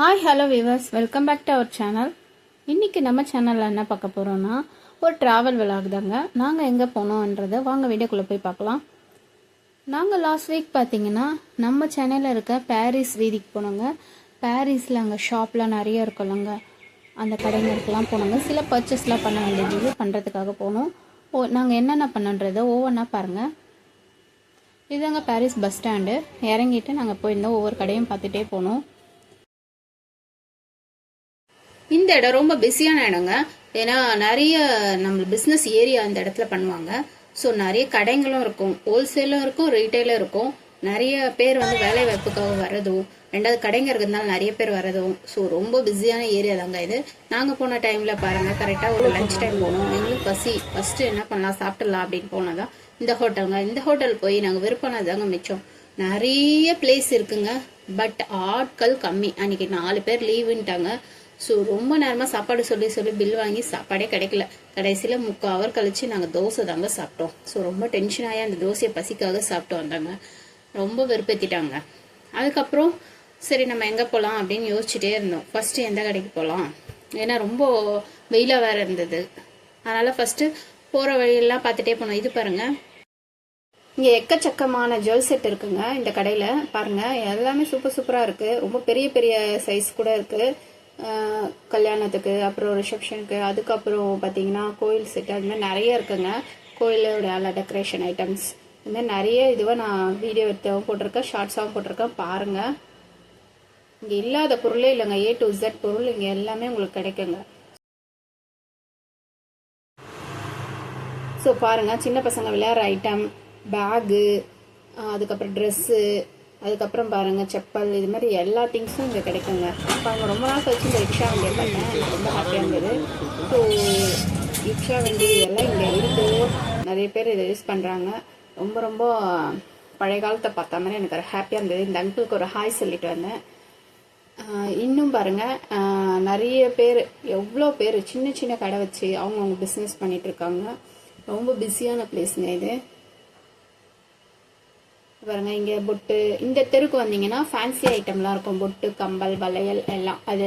Hi hello viewers welcome back to our channel இன்றைக்கி நம்ம சேனலில் என்ன பார்க்க போகிறோன்னா ஒரு ட்ராவல் விழாக் தாங்க. நாங்கள் எங்கே போனோன்றதை வாங்க வீடியோக்குள்ளே போய் பார்க்கலாம். நாங்கள் லாஸ்ட் வீக் பார்த்தீங்கன்னா நம்ம சென்னையில் இருக்க பாரிஸ் வீதிக்கு போனோங்க. பாரிஸில் அங்கே ஷாப்லாம் நிறைய இருக்குல்லங்க அந்த கடைங்களுக்கெல்லாம் போனோங்க. சில பர்ச்சேஸ்லாம் பண்ண வேண்டியது பண்ணுறதுக்காக போனோம். ஓ நாங்கள் என்னென்ன பண்ணுன்றதை ஒவ்வொன்றா பாருங்கள் இதுதாங்க பாரிஸ் பஸ் ஸ்டாண்டு இறங்கிட்டு நாங்கள் போயிருந்தோம் ஒவ்வொரு கடையும் பார்த்துட்டே போனோம். இந்த இடம் ரொம்ப பிஸியான இடங்க. ஏன்னா நிறைய நம்ம பிஸ்னஸ் ஏரியா இந்த இடத்துல பண்ணுவாங்க. ஸோ நிறைய கடைங்களும் இருக்கும். ஹோல்சேலும் இருக்கும் ரீட்டைலும் இருக்கும். நிறைய பேர் வந்து வேலை வாய்ப்புக்காக வர்றதும் ரெண்டாவது கடைங்க இருக்கிறதுனால நிறைய பேர் வர்றதும். ஸோ ரொம்ப பிஸியான ஏரியா தாங்க இது. நாங்கள் போன டைமில் பாருங்கள் கரெக்டாக ஒரு லஞ்ச் டைம் போனோம். எங்களுக்கு பசி. ஃபஸ்ட்டு என்ன பண்ணலாம் சாப்பிடலாம் அப்படின்னு போனதான் இந்த ஹோட்டலுங்க இந்த ஹோட்டல் போய் நாங்கள் விற்பனை தாங்க மிச்சம். நிறைய பிளேஸ் இருக்குங்க. பட் ஆட்கள் கம்மி. அன்னைக்கு நாலு பேர் லீவுன்ட்டாங்க ஸோ ரொம்ப நேரமாக சாப்பாடு சொல்லி சொல்லி பில் வாங்கி சாப்பாடே கிடைக்கல. கடைசியில் முக்கால் ஹவர் கழித்து நாங்கள் தோசை தாங்க சாப்பிட்டோம். ஸோ ரொம்ப டென்ஷனாகி அந்த தோசையை பசிக்காக சாப்பிட்டு வந்தாங்க ரொம்ப வெறுப்பேற்றிட்டாங்க அதுக்கப்புறம் சரி நம்ம எங்கே போகலாம் அப்படின்னு யோசிச்சுட்டே இருந்தோம். ஃபஸ்ட்டு எந்த கடைக்கு போகலாம் ஏன்னா ரொம்ப வெயிலாக வேறு இருந்தது. அதனால் ஃபஸ்ட்டு போகிற வழியெல்லாம் பார்த்துட்டே போனோம். இது பாருங்கள் இங்கே எக்கச்சக்கமான ஜுவல் செட் இருக்குங்க இந்த கடையில். பாருங்கள் எல்லாமே சூப்பர் சூப்பராக இருக்குது ரொம்ப பெரிய பெரிய சைஸ் கூட இருக்குது கல்யாணத்துக்கு அப்புறம் ரிசப்ஷனுக்கு அதுக்கப்புறம் பார்த்தீங்கன்னா கோயில் செட்டு அது மாதிரி நிறைய இருக்குங்க. கோயிலோட எல்லா டெக்கரேஷன் ஐட்டம்ஸ் இந்த மாதிரி நிறைய இதுவாக நான் வீடியோ எடுத்தவும் போட்டிருக்கேன் ஷார்ட்ஸாகவும் போட்டிருக்கேன் பாருங்கள் இங்கே இல்லாத பொருளே இல்லைங்க. ஏ டு இசட் பொருள் இங்கே எல்லாமே உங்களுக்கு கிடைக்குங்க. ஸோ பாருங்கள் சின்ன பசங்க விளையாடுற ஐட்டம் பேகு அதுக்கப்புறம் ட்ரெஸ்ஸு அதுக்கப்புறம் பாருங்கள் செப்பல் இது மாதிரி எல்லா திங்ஸும் இங்கே கிடைக்குங்க. இப்போ அவங்க ரொம்ப நாள் கழிச்சு இந்த ரிக்ஷா வண்டியை பார்த்தேன். எனக்கு ரொம்ப ஹாப்பியாக இருந்தது. ஸோ ரிக்ஷா வண்டி எல்லாம் இங்கே இருக்குது நிறைய பேர் இதை யூஸ் பண்ணுறாங்க ரொம்ப ரொம்ப பழைய காலத்தை பார்த்த மாதிரி எனக்கு ஒரு ஹாப்பியாக இருந்தது. இந்த அங்கிளுக்கு ஒரு ஹாய் சொல்லிட்டு வந்தேன். இன்னும் பாருங்க நிறைய பேர் எவ்வளோ பேர் சின்ன சின்ன கடை வச்சு அவங்கவுங்க பிஸ்னஸ் பண்ணிகிட்ருக்காங்க இருக்காங்க. ரொம்ப பிஸியான பிளேஸுங்க இது. பாருங்கள் இங்கே பொட்டு. இந்த தெருக்கு வந்தீங்கன்னா ஃபேன்சி ஐட்டம்லாம் இருக்கும். பொட்டு கம்பல் வளையல் எல்லாம். அது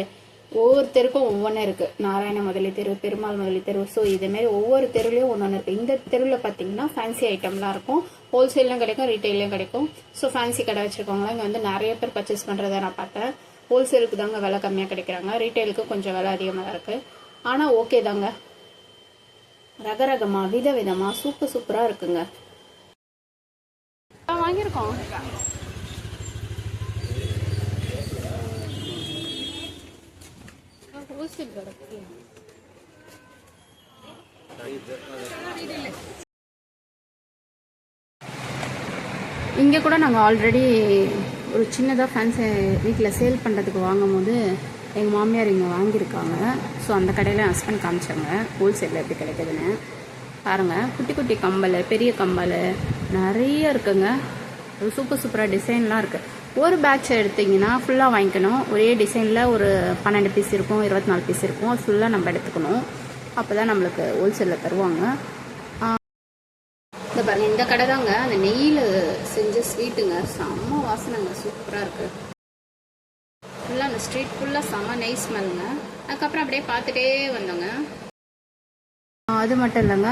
ஒவ்வொரு தெருக்கும் ஒவ்வொன்றும் இருக்குது நாராயண முதலி தெரு பெருமாள் முதலி தெரு. ஸோ இதேமாரி ஒவ்வொரு தெருலையும் ஒன்று ஒன்று இருக்குது இந்த தெருவில் பார்த்தீங்கன்னா ஃபேன்சி ஐட்டம்லாம் இருக்கும். ஹோல்சேலும் கிடைக்கும் ரீட்டைலையும் கிடைக்கும். ஸோ ஃபேன்சி கடை வச்சுருக்கவங்களாம் இங்கே வந்து நிறைய பேர் பர்ச்சேஸ் பண்ணுறதை நான் பார்த்தேன். ஹோல்சேலுக்கு தாங்க விலை கம்மியாக கிடைக்கிறாங்க. ரீட்டைலுக்கு கொஞ்சம் விலை அதிகமாக தான் இருக்குது ஆனால் ஓகே தாங்க. ரகரகமாக விதவிதமாக சூப்பர் சூப்பராக இருக்குங்க. வாங்கியிருக்கோம் ஹோல்சேல் இங்கே கூட நாங்கள் ஆல்ரெடி ஒரு சின்னதாக ஃபேன்ஸை வீட்டில் சேல் பண்ணுறதுக்கு வாங்கும் போது எங்கள் மாமியார் இங்கே வாங்கியிருக்காங்க. ஸோ அந்த கடையில் ஹஸ்பண்ட் காமிச்சாங்க. ஹோல்சேலில் எப்படி கிடைக்குதுன்னு. பாருங்கள் குட்டி குட்டி கம்பல் பெரிய கம்பல் நிறைய இருக்குங்க. சூப்பர் சூப்பராக டிசைன்லாம் இருக்குது ஒரு பேட்ச் எடுத்திங்கன்னா ஃபுல்லாக வாங்கிக்கணும். ஒரே டிசைனில் ஒரு பன்னெண்டு பீஸ் இருக்கும் இருபத்தி நாலு பீஸ் இருக்கும். அது ஃபுல்லாக நம்ம எடுத்துக்கணும். அப்போ தான் நம்மளுக்கு ஹோல்சேலில் தருவாங்க. இந்த பாருங்கள் இந்த கடை தாங்க. அந்த நெய்யில் செஞ்ச ஸ்வீட்டுங்க செம்ம வாசனைங்க. சூப்பராக இருக்குது ஃபுல்லாக அந்த ஸ்ட்ரீட் ஃபுல்லாக செம்ம நெய் ஸ்மெல்லுங்க அதுக்கப்புறம் அப்படியே பார்த்துட்டே வந்தோங்க. அது மட்டும் இல்லைங்க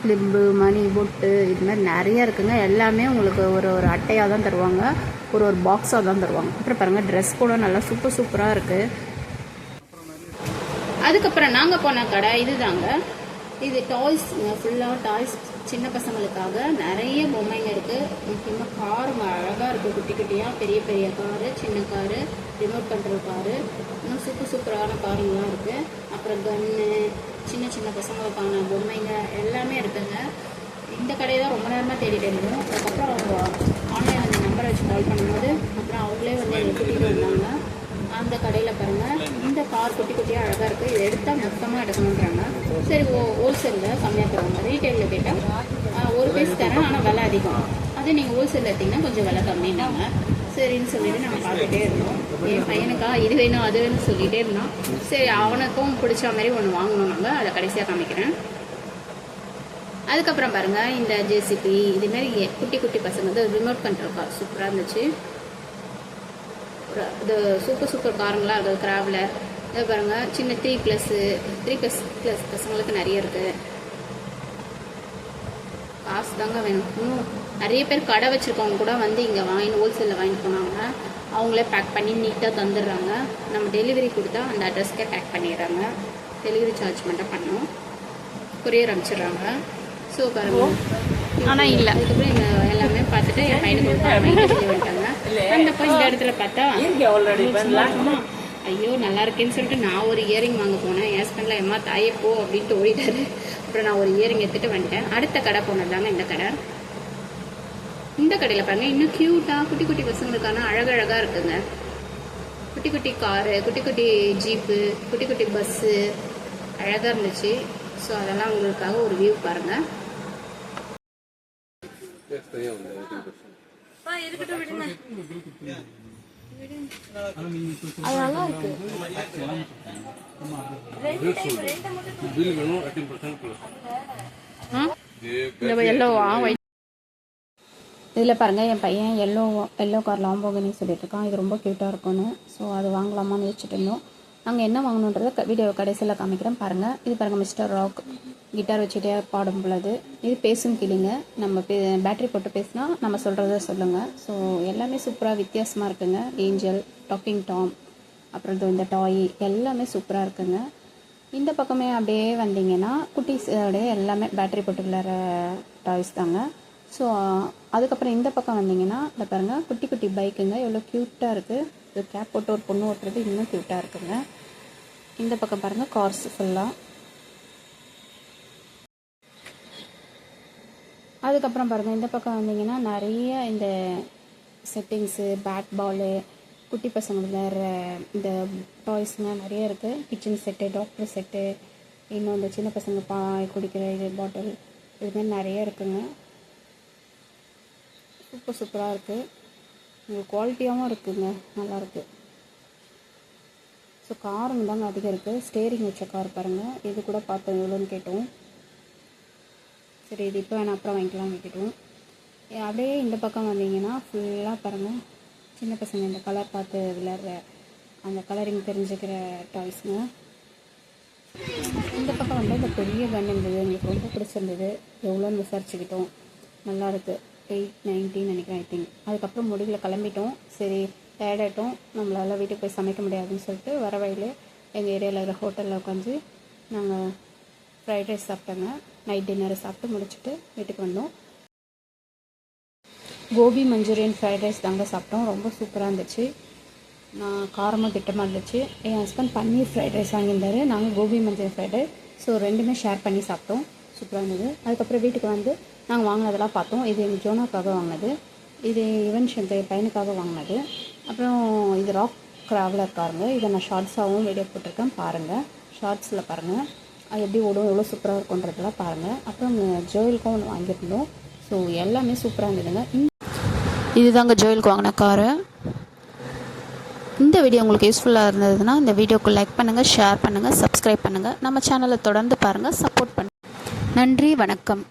கிளிப்பு மணி பொட்டு இது மாதிரி நிறைய இருக்குங்க. எல்லாமே உங்களுக்கு ஒரு ஒரு அட்டையாக தான் தருவாங்க. ஒரு ஒரு பாக்ஸாக தான் தருவாங்க. அப்புறம் பாருங்கள் ட்ரெஸ் கூட நல்லா சூப்பர் சூப்பராக இருக்குது அதுக்கப்புறம் நாங்கள் போன கடை இதுதாங்க. இது டாய்ஸ் ஃபுல்லாக டாய்ஸ் சின்ன பசங்களுக்காக நிறைய பொம்மைங்க இருக்குது முக்கியமாக காருங்க அழகாக இருக்குது குட்டி குட்டியாக பெரிய பெரிய காரு சின்ன காரு ரிமோட் கண்ட்ரோல் காரு இன்னும் சூப்பர் சூப்பரான காருங்களாம் இருக்குது அப்புறம் கன்னு சின்ன சின்ன பசங்களுக்கான பொம்மைங்க எல்லாமே இருக்குங்க. இந்த கடையை தான் ரொம்ப நேரமாக தேடிட்டு இருந்தோம். அதுக்கப்புறம் அவங்க ஆன்லைனில் அந்த நம்பரை வச்சு கால் பண்ணும்போது அப்புறம் அவங்களே வந்து எங்களை கூட்டிகிட்டு வந்தாங்க. அந்த கடையில் பாருங்கள் இந்த கார் குட்டி குட்டியாக அழகாக இருக்குது இதை எடுத்தால் மொத்தமாக எடுக்கணுன்றாங்க சரி ஓ ஹோல்சேலில் கம்மியாக தருவாங்க ரீட்டைலில் கேட்டால் ஒரு பீஸ் தரேன். ஆனால் விலை அதிகம். அதே நீங்கள் ஹோல்சேலில் எடுத்தீங்கன்னா கொஞ்சம் விலை கம்மின்னாங்க சரின்னு சொல்லிட்டு நாங்கள் பார்த்துட்டே இருந்தோம். என் பையனுக்கா இது வேணும் அது வேணும்னு சொல்லிகிட்டே இருந்தான். சரி அவனுக்கும் பிடிச்ச மாதிரி ஒன்று வாங்கணும் நாங்கள் அதை கடைசியாக காமிக்கிறேன். அதுக்கப்புறம் பாருங்கள் இந்த ஜேசிபி இதுமாரி குட்டி குட்டி பசங்க வந்து ரிமோட் கண்ட்ரோல் கார் சூப்பராக இருந்துச்சு. இது சூப்பர் சூப்பர் காருங்களாம் இருக்குது கிராவலர் இதை பாருங்கள் சின்ன three plus three plus plus பசங்களுக்கு நிறைய இருக்குது காசு தாங்க வேணும். இன்னும் நிறைய பேர் கடை வச்சுருக்கவங்க கூட வந்து இங்கே வாங்கி ஹோல்சேலில் வாங்கிட்டு போனாங்க. அவங்களே பேக் பண்ணி நீட்டாக தந்துடுறாங்க. நம்ம டெலிவரி கொடுத்தா அந்த அட்ரஸ்க்கே பேக் பண்ணிடுறாங்க. டெலிவரி சார்ஜ் மட்டும் பண்ணணும் கொரியர் அனுப்பிச்சிடுறாங்க. ஸோ பாருங்க. ஆனா இல்ல. அதுக்கப்புறம் இந்த எல்லாமே பார்த்துட்டு என் பையனுக்கு வந்துட்டாங்க. வந்தப்போ இந்த இடத்துல பார்த்தா ஐயோ நல்லா இருக்கேன்னு சொல்லிட்டு நான் ஒரு இயரிங் வாங்க போனேன். என் ஹஸ்பண்ட்ல எம்மா தாயே போ அப்படின்ட்டு ஓடிட்டாரு. அப்புறம் நான் ஒரு இயரிங் எடுத்துட்டு வந்துட்டேன். அடுத்த கடை போனதாங்க இந்த கடை. இந்த கடையில் பாருங்கள் இன்னும் க்யூட்டாக குட்டி குட்டி பசங்களுக்கான அழகழகாக இருக்குங்க. குட்டி குட்டி காரு குட்டி குட்டி ஜீப்பு குட்டி குட்டி பஸ்ஸு அழகாக இருந்துச்சு. ஸோ அதெல்லாம் உங்களுக்காக ஒரு வியூ பாருங்க. அது இந்த எல்லோவா இதில் பாருங்கள் என் பையன் எல்லோ எல்லோ கார் லாம்போகனி சொல்லிட்டு இருக்கான். இது ரொம்ப க்யூட்டாக இருக்கும்னு. ஸோ அது வாங்கலாமான்னு யோசிச்சுட்டு இருந்தோம். நாங்கள் என்ன வாங்கணுன்றதை க- வீடியோ கடைசியில் காமிக்கிறேன். பாருங்கள் இது பாருங்கள் மிஸ்டர் ராக் கிட்டார் வச்சுட்டே பாடும் பொழுது. இது பேசும் கிளிங்க. நம்ம பே பேட்டரி போட்டு பேசினா நம்ம சொல்கிறத சொல்லுங்கள் ஸோ எல்லாமே சூப்பராக வித்தியாசமாக இருக்குங்க. ஏஞ்சல் டாக்கிங் டாம் அப்புறம் இது இந்த டாய் எல்லாமே சூப்பராக இருக்குங்க. இந்த பக்கமே அப்படியே வந்தீங்கன்னா குட்டீஸோடைய எல்லாமே பேட்டரி போட்டு விளையாடுற டாய்ஸ் தாங்க. ஸோ அதுக்கப்புறம் இந்த பக்கம் வந்தீங்கன்னா இந்த பாருங்கள் குட்டி குட்டி பைக்குங்க எவ்வளோ க்யூட்டாக இருக்குது இது கேப் போட்டு ஒரு பொண்ணு ஓட்டுறது இன்னும் க்யூட்டாக இருக்குங்க. இந்த பக்கம் பாருங்கள் கார்ஸ் ஃபுல்லாக அதுக்கப்புறம் பாருங்கள் இந்த பக்கம் வந்தீங்கன்னா நிறைய இந்த செட்டிங்ஸு பேட் பாலு குட்டி பசங்க விளையாடுற இந்த டாய்ஸுங்க நிறைய இருக்குது கிச்சன் செட்டு டாக்டர் செட்டு இன்னும் இந்த சின்ன பசங்க பா குடிக்கிற இது பாட்டில் இது மாதிரி நிறைய இருக்குங்க. சூப்பர் சூப்பராக இருக்குது உங்களுக்கு குவாலிட்டியாகவும் இருக்குதுங்க நல்லாயிருக்கு ஸோ காரம் தாங்க அதிகம் இருக்குது ஸ்டேரிங் வச்ச கார் பாருங்கள் இது கூட பார்த்தோம் எவ்வளோன்னு கேட்டோம். சரி இது இப்போ வேணால் அப்புறம் வாங்கிக்கலாம் விட்டுட்டோம் அப்படியே இந்த பக்கம் வந்தீங்கன்னா ஃபுல்லாக பாருங்கள் சின்ன பசங்க இந்த கலர் பார்த்து விளையாடுற அந்த கலரிங் தெரிஞ்சுக்கிற டாய்ஸுங்க இந்த பக்கம் வந்து இந்த பெரிய கன் இருந்தது. எங்களுக்கு ரொம்ப பிடிச்சிருந்தது. எவ்வளோன்னு விசாரிச்சுக்கிட்டோம். நல்லாயிருக்கு எயிட் நைன்டீன் நினைக்கிறேன் ஐ திங்க் அதுக்கப்புறம் முடிவில் கிளம்பிட்டோம். சரி டயர்டாயிட்டோம் நம்மளால் வீட்டுக்கு போய் சமைக்க முடியாதுன்னு சொல்லிட்டு வர வழியில் எங்கள் ஏரியாவில் இருக்கிற ஹோட்டலில் உட்காந்து நாங்கள் ஃப்ரைட் ரைஸ் சாப்பிட்டோங்க. நைட் டின்னரை சாப்பிட்டு முடிச்சுட்டு வீட்டுக்கு வந்தோம். கோபி மஞ்சூரியன் ஃப்ரைட் ரைஸ் தாங்க சாப்பிட்டோம். ரொம்ப சூப்பராக இருந்துச்சு. நான் காரமாக திட்டமாக இருந்துச்சு. என் ஹஸ்பண்ட் பன்னீர் ஃப்ரைட் ரைஸ் வாங்கியிருந்தாரு. நாங்கள் gobi manchurian fried rice so ரெண்டுமே ஷேர் பண்ணி சாப்பிட்டோம். சூப்பராக இருந்தது. அதுக்கப்புறம் வீட்டுக்கு வந்து நாங்கள் வாங்கினதெல்லாம் பார்த்தோம். இது எங்கள் ஜோனாக்காக வாங்கினது. இது யுவன் சங்கர் பையனுக்காக வாங்கினது. அப்புறம் இது ராக் ட்ராவலர் பாருங்கள் இதை நான் ஷார்ட்ஸாகவும் வீடியோ போட்டிருக்கேன். பாருங்கள் ஷார்ட்ஸில் பாருங்கள் அது எப்படி ஓடும் எவ்வளோ சூப்பராக இருக்குன்றதெல்லாம் பாருங்கள் அப்புறம் ஜோயலுக்கும் ஒன்று வாங்கியிருந்தோம். ஸோ எல்லாமே சூப்பராக இருந்ததுங்க. இதுதாங்க ஜோயிலுக்கு வாங்கின காரு. இந்த வீடியோ உங்களுக்கு யூஸ்ஃபுல்லாக இருந்ததுன்னா இந்த வீடியோக்கு லைக் பண்ணுங்கள் ஷேர் பண்ணுங்கள் சப்ஸ்கிரைப் பண்ணுங்கள் நம்ம சேனலை தொடர்ந்து பாருங்கள் சப்போர்ட் பண்ணுங்கள் நன்றி வணக்கம்.